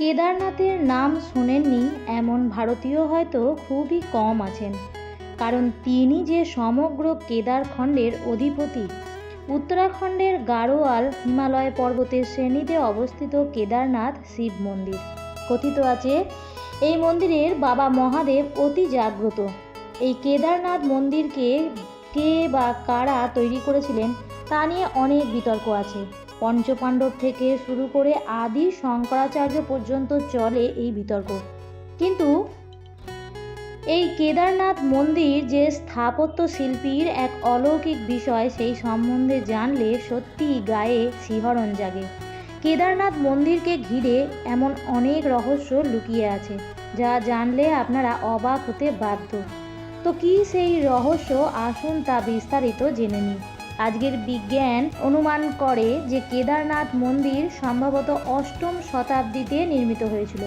কেদারনাথের নাম শোনেননি এমন ভারতীয় হয়তো খুবই কম আছেন। কারণ তিনি যে সমগ্র কেদারখণ্ডের অধিপতি। উত্তরাখণ্ডের গাড়োয়াল হিমালয় পর্বতের শ্রেণীতে অবস্থিত কেদারনাথ শিব মন্দির। কথিত আছে, এই মন্দিরের বাবা মহাদেব অতি জাগ্রত। এই কেদারনাথ মন্দিরকে কে বা কারা তৈরি করেছিলেন তা নিয়ে অনেক বিতর্ক আছে। পঞ্চপাণ্ডব থেকে শুরু করে আদি শঙ্করাচার্য পর্যন্ত চলে এই বিতর্ক। কিন্তু এই কেদারনাথ মন্দির যে স্থাপত্য শিল্পীর এক অলৌকিক বিষয়, সেই সম্বন্ধে জানলে সত্যিই গায়ে শিহরণ জাগে। কেদারনাথ মন্দিরকে ঘিরে এমন অনেক রহস্য লুকিয়ে আছে, যা জানলে আপনারা অবাক হতে বাধ্য। তো কি সেই রহস্য? আসুন তা বিস্তারিত জেনে নিই। আজকের বিজ্ঞান অনুমান করে যে কেদারনাথ মন্দির সম্ভবত অষ্টম শতাব্দীতে নির্মিত হয়েছিল।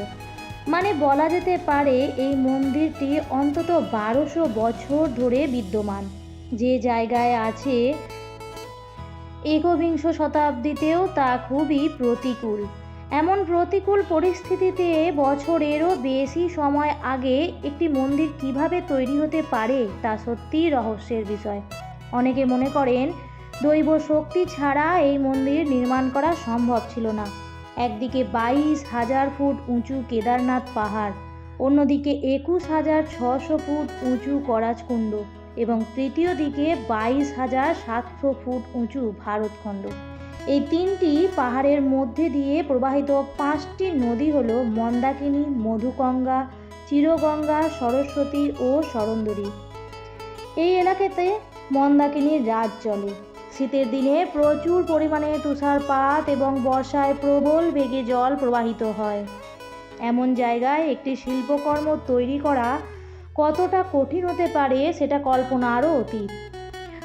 মানে বলা যেতে পারে এই মন্দিরটি অন্তত বারোশো বছর ধরে বিদ্যমান। যে জায়গায় আছে একবিংশ শতাব্দীতেও তা খুবই প্রতিকূল। এমন প্রতিকূল পরিস্থিতিতে বছরেরও বেশি সময় আগে একটি মন্দির কীভাবে তৈরি হতে পারে তা সত্যিই রহস্যের বিষয়। অনেকে মনে করেন দৈব শক্তি ছাড়া এই মন্দির নির্মাণ করা সম্ভব ছিল না। একদিকে বাইশ হাজার ফুট উঁচু কেদারনাথ পাহাড়, অন্যদিকে একুশ হাজার ছশো ফুট উঁচু করাজকুণ্ড এবং তৃতীয় দিকে বাইশ হাজার সাতশো ফুট উঁচু ভারতখণ্ড এই তিনটি পাহাড়ের মধ্যে দিয়ে প্রবাহিত পাঁচটি নদী হল মন্দাকিনী, মধুগঙ্গা, চিরগঙ্গা, সরস্বতী ও সরন্দরী এই এলাকাতে মন্দাকিনীর রাজ চলে। শীতের দিনে প্রচুর পরিমাণে তুষারপাত এবং বর্ষায় প্রবল বেগে জল প্রবাহিত হয়। এমন জায়গায় একটি শিল্পকর্ম তৈরি করা কতটা কঠিন হতে পারে সেটা কল্পনারও অতীত।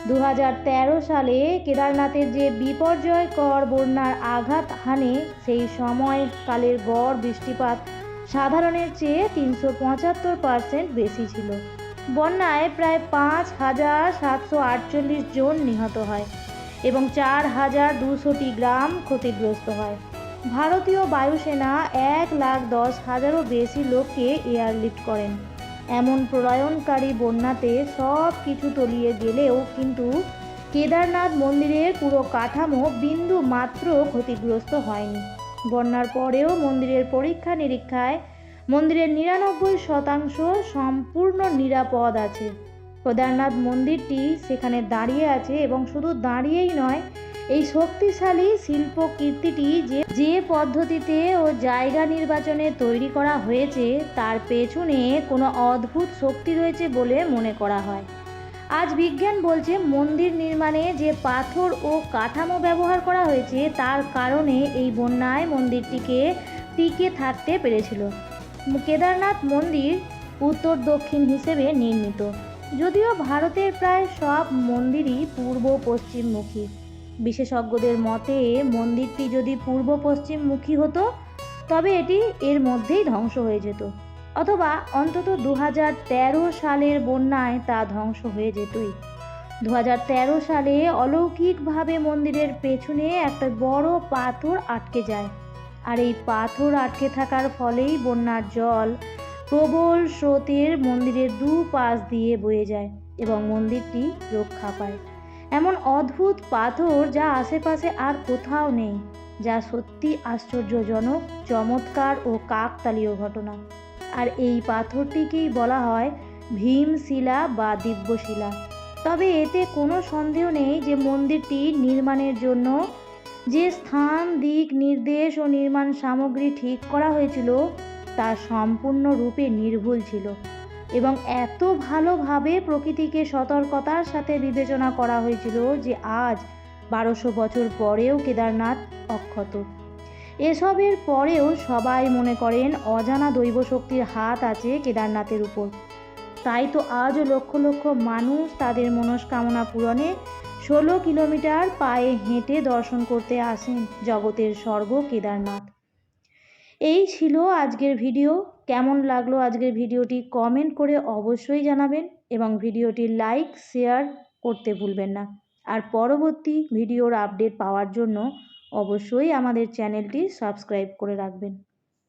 দু হাজার তেরো সালে কেদারনাথের যে বিপর্যয়কর বন্যার আঘাত হানে, সেই সময়কালের গড় বৃষ্টিপাত সাধারণের চেয়ে তিনশো পঁচাত্তর পার্সেন্ট বেশি ছিল। বন্যায় প্রায় পাঁচ হাজার সাতশো আটচল্লিশ জন নিহত হয় এবং চার হাজার দুশোটি গ্রাম ক্ষতিগ্রস্ত হয়। ভারতীয় বায়ুসেনা এক লাখ দশ হাজারও বেশি লোককে এয়ারলিফট করেন। এমন প্রলয়নকারী বন্যাতে সব কিছু তলিয়ে গেলেও কিন্তু কেদারনাথ মন্দিরের পুরো কাঠামো বিন্দু মাত্র ক্ষতিগ্রস্ত হয়নি। বন্যার পরেও মন্দিরের পরীক্ষা নিরীক্ষায় মন্দিরের নিরানব্বই শতাংশ সম্পূর্ণ নিরাপদ আছে। কেদারনাথ মন্দিরটি সেখানে দাঁড়িয়ে আছে এবং শুধু দাঁড়িয়েই নয়, এই শক্তিশালী শিল্প কীর্তিটি যে যে পদ্ধতিতে ও জায়গা নির্বাচনে তৈরি করা হয়েছে, তার পেছনে কোনো অদ্ভুত শক্তি রয়েছে বলে মনে করা হয়। আজ বিজ্ঞান বলছে, মন্দির নির্মাণে যে পাথর ও কাঠামো ব্যবহার করা হয়েছে, তার কারণে এই বন্যায় মন্দিরটিকে টিকে থাকতে পেরেছিল। কেদারনাথ মন্দির উত্তর দক্ষিণ হিসেবে নির্মিত। যদিও ভারতের প্রায় সব মন্দিরই পূর্ব পশ্চিমমুখী। বিশেষজ্ঞদের মতে, মন্দিরটি যদি পূর্ব পশ্চিমমুখী হতো, তবে এটি এর মধ্যেই ধ্বংস হয়ে যেত। অথবা অন্তত দু হাজার তেরো সালের বন্যায় তা ধ্বংস হয়ে যেতই। দু হাজার তেরো সালে অলৌকিকভাবে মন্দিরের পেছনে একটা বড় পাথর আটকে যায়। আর এই পাথর আটকে থাকার ফলেই বন্যার জল প্রবল স্রোতের মন্দিরের দু পাশ দিয়ে বয়ে যায় এবং মন্দিরটি রক্ষা পায়। এমন অদ্ভুত পাথর যা আশেপাশে আর কোথাও নেই, যা সত্যি আশ্চর্যজনক, চমৎকার ও কাকতালীয় ঘটনা। আর এই পাথরটিকেই বলা হয় ভীমশিলা বা দিব্যশিলা। তবে এতে কোনো সন্দেহ নেই যে মন্দিরটি নির্মাণের জন্য যে স্থান, দিক, নির্দেশ ও নির্মাণ সামগ্রী ঠিক করা হয়েছিল, তা সম্পূর্ণরূপে নির্ভুল ছিল এবং এত ভালোভাবে প্রকৃতিকে সতর্কতার সাথে বিবেচনা করা হয়েছিল যে আজ বারোশো বছর পরেও কেদারনাথ অক্ষত। এসবের পরেও সবাই মনে করেন অজানা দৈব শক্তির হাত আছে কেদারনাথের উপর। তাই তো আজও লক্ষ লক্ষ মানুষ তাদের মনস্কামনা পূরণে ষোলো কিলোমিটার পায়ে হেঁটে দর্শন করতে আসেন জগতের স্বর্গ কেদারনাথ। এই ছিল আজকের ভিডিও। কেমন লাগল আজকের ভিডিওটি কমেন্ট করে অবশ্যই জানাবেন এবং ভিডিওটি লাইক, শেয়ার করতে ভুলবেন না। আর পরবর্তী ভিডিওর আপডেট পাওয়ার জন্য অবশ্যই আমাদের চ্যানেলটি সাবস্ক্রাইব করে রাখবেন।